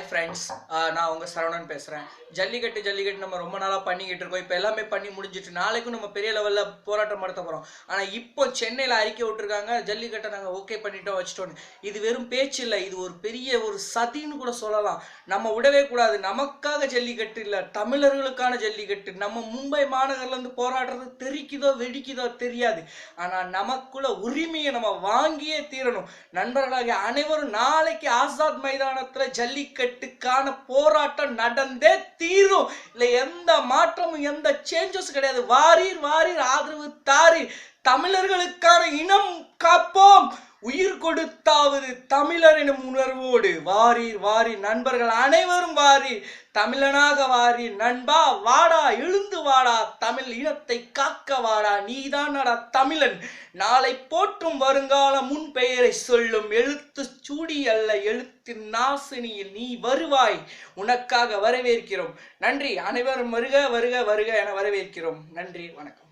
Hi friends நான் உங்கள் சரவணன் பேசுகிறேன் ஜல்லிக்கட்டு ஜல்லிக்கட்டு நம்ம ரொம்ப நாளாக பண்ணிக்கிட்டு இருக்கோம். இப்போ எல்லாமே பண்ணி முடிஞ்சிட்டு நாளைக்கும் நம்ம பெரிய லெவலில் போராட்டம் நடத்த போகிறோம் ஆனால் இப்போ சென்னையில் அறிக்கை விட்டுருக்காங்க. ஜல்லிக்கட்டை நாங்கள் ஓகே பண்ணிட்டோம் வச்சிட்டோம் இது வெறும் பேச்சு இல்லை. இது ஒரு பெரிய ஒரு சதின்னு கூட சொல்லலாம். நம்ம விடவே கூடாது. நமக்காக ஜல்லிக்கட்டு இல்லை. தமிழர்களுக்கான ஜல்லிக்கட்டு. நம்ம மும்பை மாநகர்லேருந்து போராடுறது தெரிக்குதோ வெடிக்குதோ தெரியாது. ஆனால் நமக்குள்ள உரிமையை நம்ம வாங்கியே தீரணும். நண்பர்களாகிய அனைவரும் நாளைக்கு ஆசாத் மைதானத்தில் ஜல்லிக்கட்டுக்கான போராட்டம் நடந்தே தீரும். இல்லை எந்த மாற்றமும் எந்த சேஞ்சஸ் கிடையாது. வாரீர் வாரீர் ஆதரவு தாரீர். தமிழர்களுக்கான இனம் காப்போம். உயிர் கொடுத்தாவது தமிழர் எனும் உணர்வோடு வாரீர் வாரி நண்பர்கள் அனைவரும் வாரி தமிழனாக வாரி நண்பா வாடா எழுந்து வாடா தமிழ் இனத்தை காக்க வாடா நீதானடா தமிழன். நாளை போற்றும் வருங்கால முன் பெயரை சொல்லும் எழுத்து சூடி அல்ல எழுத்து நாசினியில் நீ வருவாய். உனக்காக வரவேற்கிறோம். நன்றி. அனைவரும் வருக வருக வருக என வரவேற்கிறோம். நன்றி. வணக்கம்.